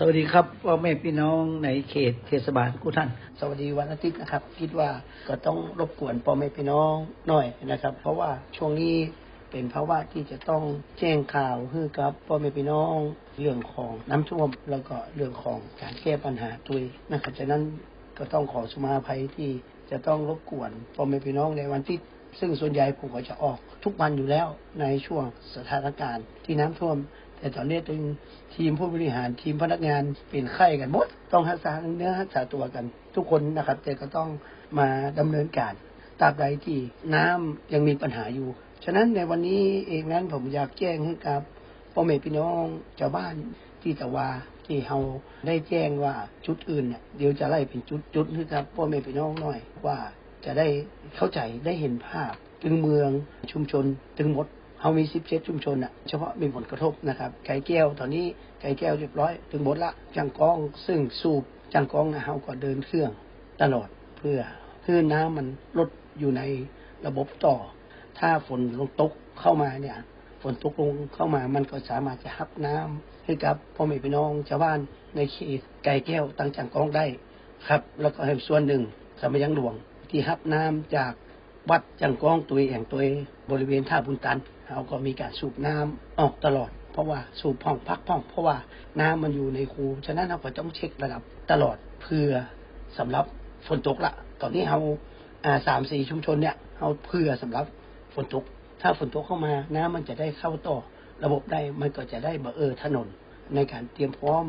สวัสดีครับพ่อแม่พี่น้องในเขตเทศบาลกุท่าน สวัสดีวันอาทิตย์นะครับ คิดว่าก็ต้องรบกวนพ่อแม่พี่น้องหน่อยนะครับ เพราะว่าช่วงนี้เป็นภาวะที่จะต้องแจ้งข่าวให้กับพ่อแม่พี่น้องเรื่องของน้ำท่วม แล้วก็เรื่องของการแก้ปัญหาตัวยนะครับฉะนั้นก็ต้องขอสมาภัยที่จะต้องรบกวนพ่อแม่พี่น้องในวันที่ ซึ่งส่วนใหญ่ผมก็จะออกทุกวันอยู่แล้วในช่วงสถานการณ์ที่น้ำท่วม แต่ตอนนี้ตึงทีมผู้บริหารทีมพนักงานเป็นไข้กันหมด ต้องรักษาเนื้อรักษาตัวกัน ทุกคนนะครับแต่ก็ต้องมาดำเนินการตราบใดที่น้ำยังมีปัญหาอยู่ ฉะนั้นในวันนี้เองนั้นผมอยากแจ้งให้กับพ่อแม่พี่น้องชาวบ้านที่ตะวาที่เราได้แจ้งว่าจุดอื่นเนี่ยเดี๋ยวจะไล่เป็นจุดจุดๆให้กับพ่อแม่พี่น้องหน่อยว่า จะได้เข้าใจได้เห็นภาพ ถึงเมืองชุมชน ถึงหมดเขามีสิบเจ็ดชุมชนอะเฉพาะมีผลกระทบนะครับ ไก่แก้วตอนนี้ไก่แก้วเรียบร้อย ถึงหมดละจังกองซึ่งสูบจังกองนะเขาก็เดินเครื่องตลอดเพื่อคลื่นน้ำมันลดอยู่ในระบบต่อ ถ้าฝนลงตกเข้ามาเนี่ย ฝนตกลงเข้ามามันก็สามารถจะฮับน้ำให้กับพ่อแม่พี่น้องชาวบ้านในเขตไก่แก้วตั้งจังกองได้ครับ แล้วก็ส่วนหนึ่งสมัยยังหลวง ที่ฮับน้ำจากวัดจังกองตัวเองตัวเอบริเวณท่าบุญตันเราก็มีการสูบน้ำออกตลอด เพราะว่าสูบพ่องพักพ่อง เพราะว่าน้ำมันอยู่ในคูฉะนั้นเราก็ต้องเช็คระดับตลอดเพื่อสำหรับฝนตกละ ตอนนี้เราสามสี่ชุมชนเนี่ยเราเพื่อสำหรับฝนตก ถ้าฝนตกเข้ามาน้ำมันจะได้เข้าต่อระบบได้มันก็จะได้เบอเออถนนในการเตรียมพร้อม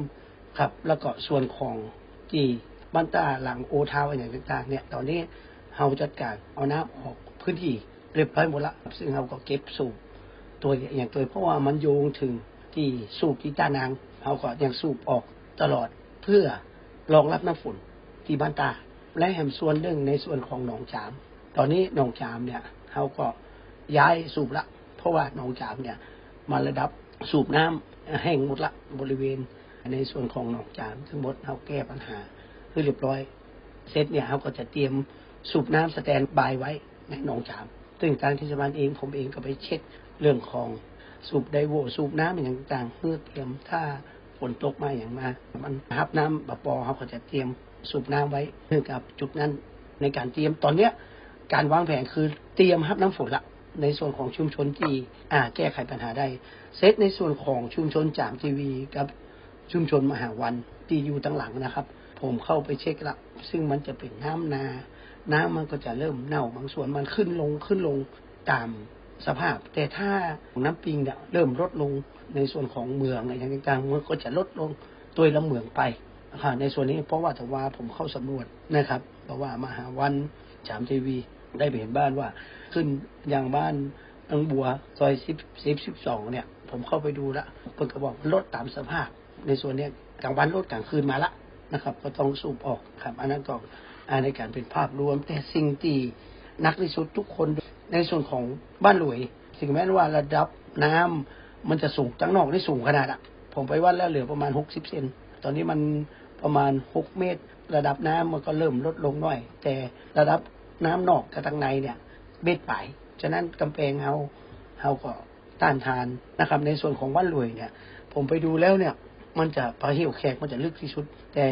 ครับ แล้วก็ส่วนของที่บ้านตาหลังโอทาวอะไรต่างๆเนี่ย ตอนนี้ เราจัดการเอาน้ำออกพื้นที่เรียบร้อยหมดละซึ่งเราก็เก็บสูบตัวอย่างตัวเพราะว่ามันโยงถึงที่สูบที่ตานางเราก็ยังสูบออกตลอดเพื่อรองรับน้ำฝนที่บ้านตา และแหมส่วนหนึ่งในส่วนของหนองจาม ตอนนี้หนองจามเนี่ยเขาก็ย้ายสูบละ เพราะว่าหนองจามเนี่ยมาระดับสูบน้ำแห้งหมดละบริเวณในส่วนของหนองจาม ทั้งหมดเขาแก้ปัญหาคือเรียบร้อย เซตเนี่ยเขาก็จะเตรียมสูบน้ำสแตนบายไว้ในหนองจาม ซึ่งทางเทศบาลเองผมเองก็ไปเช็คเรื่องของสูบไดโวสูบน้ำอย่างต่างเพื่อเตรียมถ้าฝนตกมาอย่างมา มันฮับน้ำปะปอเขาก็จะเตรียมสูบน้ำไว้เพื่อกับจุดนั้นในการเตรียมตอนเนี้ยการวางแผนคือเตรียมฮับน้ำฝนละในส่วนของชุมชนที่อ่าแก้ไขปัญหาได้เซตในส่วนของชุมชนจามทีวีกับชุมชนมหาวันที่อยู่ตั้งหลังนะครับ ผมเข้าไปเช็คละซึ่งมันจะเป็นน้ำนา น้ำมันก็จะเริ่มเน่าบางส่วนมันขึ้นลงขึ้นลงตามสภาพ แต่ถ้าน้ำปิงเนี่ยเริ่มลดลงในส่วนของเมืองอะไรอย่างต่างๆมันก็จะลดลงตัวละเมืองไปนะคะในส่วนนี้เพราะว่าแต่ว่าผมเข้าสำรวจนะครับเพราะว่ามหาวันจามทีวีได้ไปเห็นบ้านว่า ขึ้นอย่างบ้านอังบัวซอยสิบสิบสิบสองเนี่ย ผมเข้าไปดูละเพิ่นก็บอกลดตามสภาพ ในส่วนนี้กลางวันลดกลางคืนมาละ นะครับ ก็ต้องสูบออกครับ อันนั้นก็อ่าในการเป็นภาพรวม แต่สิ่งที่นักที่สุดทุกคนในส่วนของบ้านหลวยสิ่งแม้ว่าระดับน้ำมันจะสูงจังนอกได้สูงขนาดอะผมไปวัดแล้วเหลือประมาณหกสิบเซนตอนนี้มันประมาณหกเมตร ระดับน้ำมันก็เริ่มลดลงหน่อย แต่ระดับน้ำนอกกับทางในเนี่ยเบ็ดไปฉะนั้นกำแพงเฮาเฮาก็ต้านทานนะครับ ในส่วนของบ้านรวยเนี่ย ผมไปดูแล้วเนี่ย มันจะพระเหี่ยวแขกมันจะลึกที่สุด แต่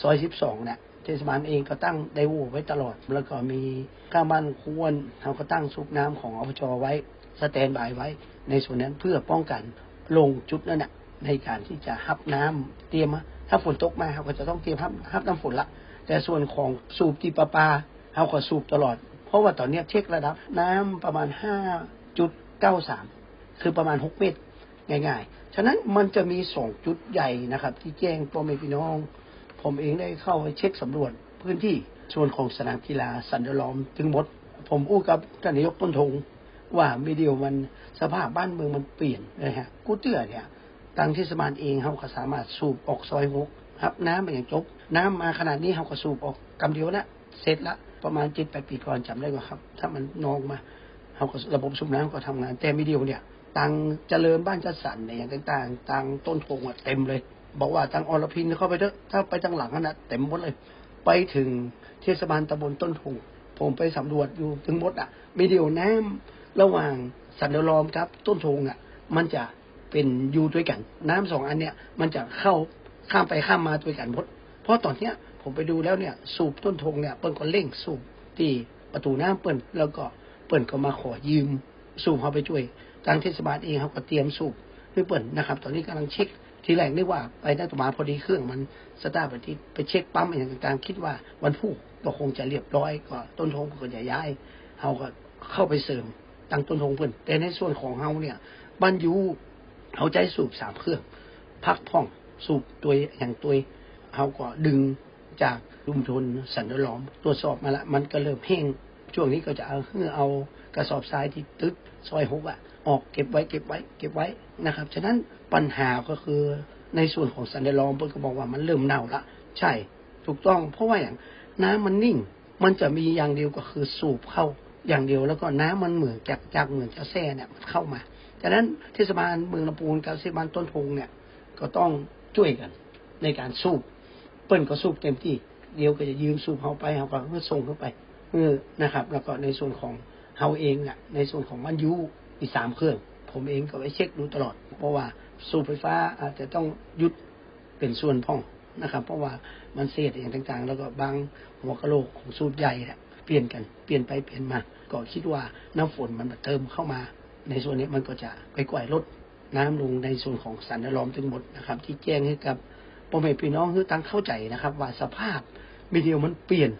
ซอยสิบสองเนี่ยเทศบาลเองก็ตั้งไดโวไว้ตลอด แล้วก็มีข้างบ้านควรเขาก็ตั้งซุปน้ำของอพจไว้สแตนบายไว้ ในส่วนนั้นเพื่อป้องกันลงจุดนั้นน่ะในการที่จะฮับน้ำเตรียมมาถ้าฝนตกมาเขาก็จะต้องเตรียมฮับฮับน้ำฝนละ แต่ส่วนของสูบที่ประปาเขาก็สูบตลอด เพราะว่าตอนนี้เช็คระดับน้ำประมาณ5.93คือประมาณ6เมตร ง่าย ๆ ฉะนั้นมันจะมีสองจุดใหญ่นะครับ ที่แจ้งพ่อแม่พี่น้อง ผมเองได้เข้าไปเช็คสำรวจพื้นที่ส่วนของสนามกีฬาสันดลอมถึงหมด ผมอู้กับท่านนายกต้นธงว่าไม่เดียวมันสภาพบ้านเมืองมันเปลี่ยนนะฮะกูเตื้อเนี่ยทางเทศบาลเองเขาก็สามารถสูบออกซอยหกครับ น้ำเป็นอย่างจบ น้ำมาขนาดนี้เขาก็สูบออกกำเดียวนะเสร็จละประมาณเจ็ดแปดปีก่อนจำได้ว่าครับ ถ้ามันนองมาเขาก็ระบบสูบน้ำก็ทำงานแต่ไม่เดียวเนี่ย ตังเจริญบ้านจัดสรรเนี่ยอย่างต่างๆตังต้นโพงอะเต็มเลย บอกว่าตังอรพินเข้าไปเถอะถ้าไปทางหลังนั่นนะเต็มหมดเลย ไปถึงเทศบาลตำบลต้นโพงผมไปสำรวจอยู่ถึงหมดอะม่เดียวน้ำระหว่างสันดลอมครับต้นโพงอะ มันจะเป็นอยู่ด้วยกัน น้ำสองอันเนี้ยมันจะเข้าข้ามไปข้ามมาด้วยกันหมด เพราะตอนเนี้ยผมไปดูแล้วเนี่ย สูบต้นทงเนี่ยเปิ้นก็เร่งสูบที่ประตูน้ำเปิ้นแล้วก็เปิ้นก็มาขอยืมสูบเขาไปช่วย ทางเทศบาลเองเขาก็เตรียมสูบให้เปิ้นะครับ ตอนนี้กำลังเช็คทีแรกนึกว่าไปได้ตัวมาพอดีเครื่องมันสตาร์ทไปที่ไปเช็คปั๊มอะไรต่างๆคิดว่าวันพุธก็คงจะเรียบร้อยก็ต้นทงก็จะย้ายเขาก็เข้าไปเสริมตั้งต้นทงเพิ่นแต่ในส่วนของเฮาเนี่ยบ้านยูเขาใจสูบสามเครื่อง พักพ่องสูบตัวอย่างตัวเขาก็ดึงจากลุมชนสันดล้อมตรวจสอบมาละ มันก็เริ่มแห้งช่วงนี้ก็จะเอาเอเอากระสอบทรายที่ตึกซอยหกอะ ออกเก็บไว้เก็บไว้ เก็บไว้นะครับ ฉะนั้นปัญหาก็คือในส่วนของสันดลอมเพิ่นก็บอกว่ามันเริ่มเน่าละใช่ ถูกต้องเพราะว่าอย่างน้ำมันนิ่ง มันจะมีอย่างเดียวก็คือสูบเข้าอย่างเดียวแล้วก็น้ำมันเหมือนจากจากเหมือนจะแซ่เนี่ยมันเข้ามาจากนั้นเทศบาลเมืองลำพูนกับเทศบาลต้นทงเนี่ยก็ต้องช่วยกันในการสูบเปิ้นก็สูบเต็มที่เดียวก็จะยืมสูบเขาไปเขาก็ส่งเข้าไปเออนะครับ แล้วก็ในส่วนของเฮาเองน่ะในส่วนของมันยู อีกสามเครื่อง ผมเองก็ไปเช็คดูตลอด เพราะว่าสูบไฟฟ้าอาจจะต้องหยุดเป็นส่วนพ่องนะครับ เพราะว่ามันเสียดอย่างต่างๆ แล้วก็บางหัวกะโหลกของสูบใหญ่เนี่ยเปลี่ยนกันเปลี่ยนไปเปลี่ยนมา ก็คิดว่าน้ำฝนมันมาเติมเข้ามา ในส่วนนี้มันก็จะไปกว่ายลดน้ำลงในส่วนของสันนล้อมทั้งหมดนะครับ ที่แจ้งให้กับพ่อแม่พี่น้องคือตั้งเข้าใจนะครับ ว่าสภาพมีเดียวมันเปลี่ยน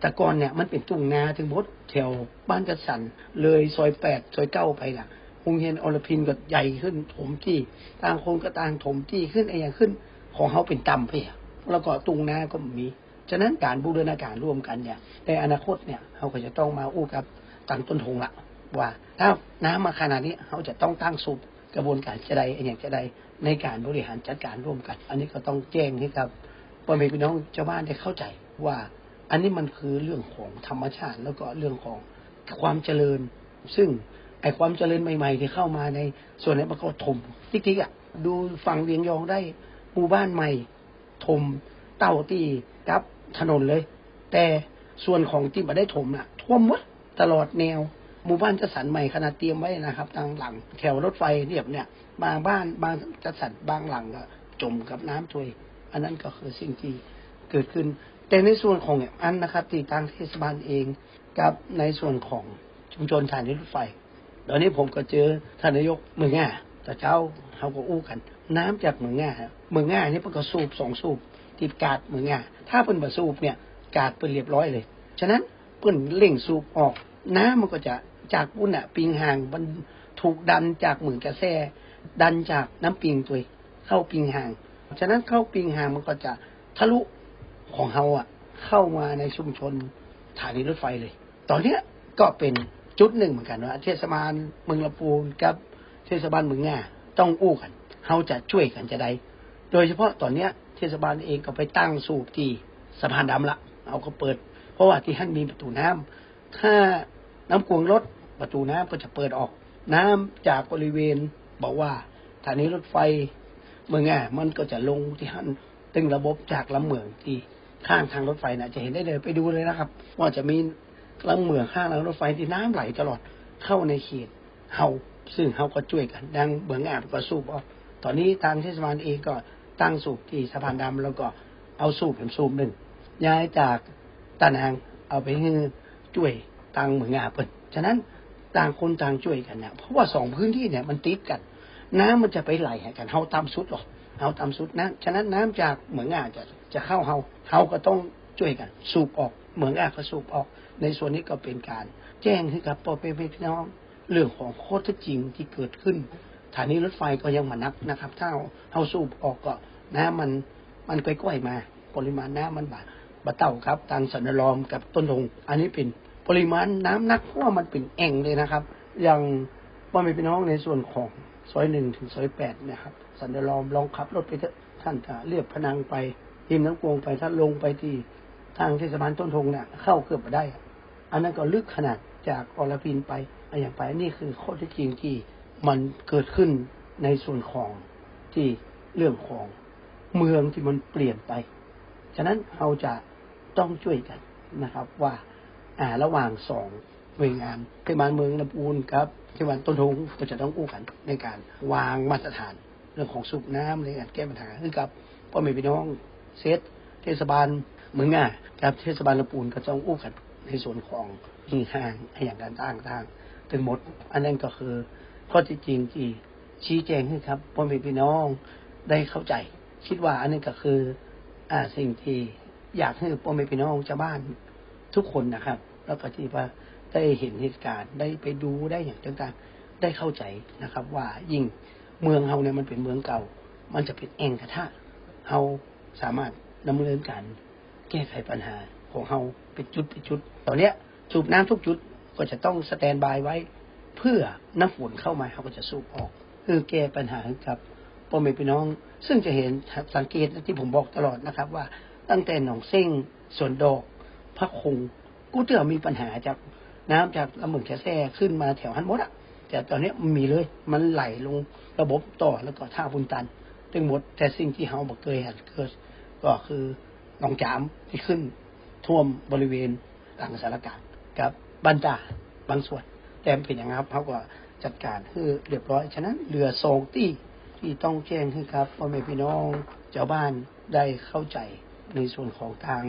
แต่ก่อนเนี่ยมันเป็นทุ่งนาถึงมดแถวบ้านจัดสรรเลยซอยแปดซอยเก้าไปล่ะโรงเรียนอรพินก็ใหญ่ขึ้นถมที่ต่างคนก็ต่างถมที่ขึ้นไอ้อย่างขึ้น ของเขาเป็นต่ำไปอะแล้วก็ตุงนาก็มีฉะนั้นการบูรณาการร่วมกันเนี่ยในอนาคตเนี่ยเขาก็จะต้องมาอู้กับตั้งต้นทงละว่า ถ้าน้ำมาขนาดนี้เขาจะต้องตั้งสูบกระบวนการจะใดไอ้อย่างจะใดในการบริหารจัดการร่วมกัน อันนี้ก็ต้องแจ้งให้กับพ่อแม่พี่น้องชาวบ้านได้เข้าใจว่า อันนี้มันคือเรื่องของธรรมชาติแล้วก็เรื่องของความเจริญ ซึ่งไอความเจริญใหม่ ๆ ที่เข้ามาในส่วนนี้มันก็ถมติ๊กๆอะดูฝั่งเวียงยองได้หมู่บ้านใหม่ถมเต้าตีกับถนนเลย แต่ส่วนของที่มาได้ถมน่ะ ท่วมหมดตลอดแนว หมู่บ้านจัดสรรใหม่ขนาดเตรียมไว้นะครับทางหลังแถวรถไฟเรียบเนี่ย บางบ้านบางจัดสรรบางหลังก็จมกับน้ำถวย อันนั้นก็คือสิ่งที่เกิดขึ้น แต่ในส่วนของอันนะครับที่ทางเทศบาลเองกับในส่วนของชุมชนสถานีรถไฟ ตอนนี้ผมก็เจอท่านนายกเมืองง่าแต่เจ้าเขาก็อู้กัน น้ำจากเมืองง่าเมืองง่านี่เพิ่นก็สูบสองสูบติดกาดเมืองง่าถ้าเพิ่นบ่สูบเนี่ยกาดเพิ่นเรียบร้อยเลย ฉะนั้นเพิ่นเร่งสูบออก น้ำมันก็จะจากปุ่นอะปิงห่างมันถูกดันจากเหมือนกระแสดันจากน้ำปิงตัวเข้าปิงห่าง ฉะนั้นเข้าปิงห่างมันก็จะทะลุ ของเฮาอะ เข้ามาในชุมชนสถานีรถไฟเลย ตอนเนี้ยก็เป็นจุดหนึ่งเหมือนกันว่าเทศบาลเมืองลำพูนกับเทศบาลเมืองง่าต้องอู้กันเฮาจะช่วยกันจะได้โดยเฉพาะตอนเนี้ย เทศบาลเองก็ไปตั้งสูบที่สะพานดำละ เอาก็เปิด เพราะว่าที่ท่านมีประตูน้ำถ้าน้ำกวงลดประตูน้ำก็จะเปิดออก น้ำจากบริเวณ บอกว่าสถานีรถไฟเมืองง่ามันก็จะลงที่ท่านตึงระบบจากลำเหมืองที่ ข้างทางรถไฟนะจะเห็นได้เลยไปดูเลยนะครับ ว่าจะมีลำเหมืองข้างทางรถไฟที่น้ำไหลตลอดเข้าในเขตเฮาซึ่งเฮาก็ช่วยกัน ดังเมืองง่าก็สูบออกตอนนี้ทางเทศบาลเองก็ตั้งสูบที่สะพานดำแล้วก็เอาสูบเป็นสูบหนึ่งย้ายจากตานางเอาไปให้ช่วยตังเหมืองงาเปิดฉะนั้นต่างคนต่างช่วยกันเนี่ยเพราะว่าสองพื้นที่เนี่ยมันติดกัน น้ำมันจะไปไหลหกันเฮาตามสุดหรอก เฮาตาสุดนะฉะนั้นน้ำจากเหมืองงาจะจะเข้าเฮาเฮาก็ต้องช่วยกัน สูบออกเหมืองงาก็สูบออก ในส่วนนี้ก็เป็นการ แจ้งให้กับพ่อแม่พี่น้อง เรื่องของข้อเท็จจริงที่เกิดขึ้นสถานีรถไฟก็ยังมานับนะครับ ถ้าเฮาสูบออกก็น้ำมันมันก้อยๆมา ปริมาณน้ำมันบาบะเต่าครับทางสันนลอมกับต้นทงอันนี้เป็นปริมาณน้ำนักเพราะว่ามันเป็นแอ่งเลยนะครับ อย่างพ่อแม่พี่น้องในส่วนของ ซอยหนึ่งถึงซอยแปดนะครับ สันนลอมลองขับรถไปท่านจะเรียบพนังไปทีมน้ำกวงไปถ้าลงไปที่ทางเทศบาลต้นทงเนี่ยเข้าเกือบไปได้ อันนั้นก็ลึกขนาดจากอรพินไปอะไรอย่างไปนี่คือข้อที่จริงที่มันเกิดขึ้นในส่วนของที่เรื่องของเมืองที่มันเปลี่ยนไป ฉะนั้นเราจะต้องช่วยกันนะครับว่าอ่าระหว่างสองหน่วยงานเทศบาลเมืองลำพูนครับ ทศบาลต้นทงก็จะต้องอู้กันในการวางมาตรฐานเรื่องของสูบน้ำในการแก้ปัญหาคือกับพ่อพ่อแม่พี่น้องเซตเทศบาลเมืองง่ากับเทศบาลลำปูนก็ต้องอู้กันในส่วนของหิงห่างให้อย่างการต่างทางถึงหมด อันนั้นก็คือข้อที่จริงที่ชี้แจงให้ครับพ่อแม่พี่น้องได้เข้าใจ คิดว่าอันนี้ก็คืออ่าสิ่งที่อยากให้พ่อแม่พี่น้องชาวบ้านทุกคนนะครับ แล้วก็ที่ว่า ได้เห็นเหตุการณ์ได้ไปดูได้อย่างต่างๆได้เข้าใจนะครับ ว่ายิ่งเมืองเฮาเนี่ยมันเป็นเมืองเก่า มันจะเป็นแองกระทะเฮาสามารถดำเนินการแก้ไขปัญหาของเฮาเป็นจุดเป็นจุดตอนเนี้ยสูบน้ำทุกจุดก็จะต้องสแตนบายไว้ เพื่อน้ำฝนเข้ามาเขาก็จะสูบออก คือแก้ปัญหากับพ่อแม่พี่น้อง ซึ่งจะเห็นสังเกตที่ผมบอกตลอดนะครับ ว่าตั้งแต่หนองเส้งสวนดอกพระคงกูเตือมีปัญหาจาก น้ำจากลำเมืองแคแซ่ขึ้นมาแถวฮันมดอะแต่ตอนนี้มันมีเลย มันไหลลงระบบต่อแล้วก็ท่าบุญตันทั้งหมดแต่สิ่งที่เฮาบอกเคยเห็นเกิดก็คือหนองจามที่ขึ้นท่วมบริเวณหลังสารกลารกับบันดาบางส่วน แต่เป็นอย่างนั้ครับเขาก็จัดการคือเรียบร้อย ฉะนั้นเรือทรงที่ที่ต้องแจ้งให้ครับพ่อแม่พี่น้องชาวบ้านได้เข้าใจในส่วนของทาง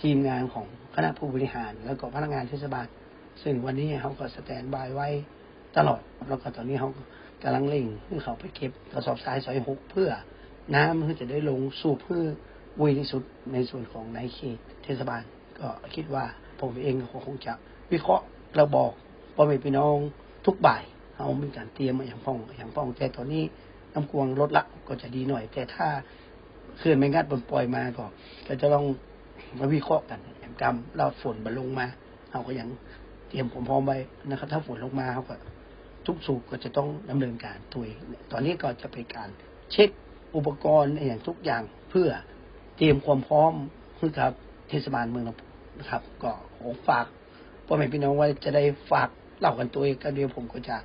ทีมงานของคณะผู้บริหาร แล้วก็พนักงานเทศบาล ซึ่งวันนี้เขาก็สแตนบายไว้ตลอด แล้วก็ตอนนี้เขากำลังเร่งเพื่อเขาไปเก็บกระสอบทรายสอยหกเพื่อ น้ำเพื่อจะได้ลงสู่พื่อวุยที่สุดในส่วนของในเขตเทศบาล ก็คิดว่าผมเองก็คงจะวิเคราะห์เราบอกพ่อแม่พี่น้องทุกบ่ายเอามีการเตรียมมาอย่างพ้องอย่างพ้องแต่ตอนนี้น้ำกวงลดละก็จะดีหน่อย แต่ถ้าเคลื่อนไม่งัดบนปล่อยมาก็ก็จะต้องมาวิเคราะห์กันอย่างกรรมเราฝนบรรลงมา เราก็ยัง เตรียมผมพร้อมไว้นะครับ ถ้าฝนลงมาเขาก็ทุกสูบก็จะต้องดำเนินการตัวเองตอนนี้ก็จะเป็นการเช็คอุปกรณ์อย่างทุกอย่างเพื่อเตรียมความพร้อมคือครับ เทศบาลเมืองนะครับ ก็ขอฝากพ่อแม่พี่น้องไว้จะได้ฝากเล่ากันตัวเองกันเดียวผมก็จะ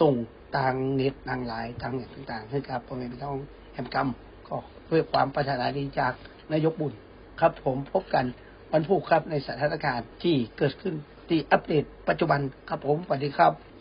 ส่งทางเน็ตทางไลน์ทางอย่างต่างๆให้กับพ่อแม่พี่น้องแหมกรรมก็ด้วยความปรารถนาดีจากนายกบุญครับ ผมพบกันวันพุธครับในสถานการณ์ที่เกิดขึ้น ที่อัปเดตปัจจุบันครับผมสวัสดีครับ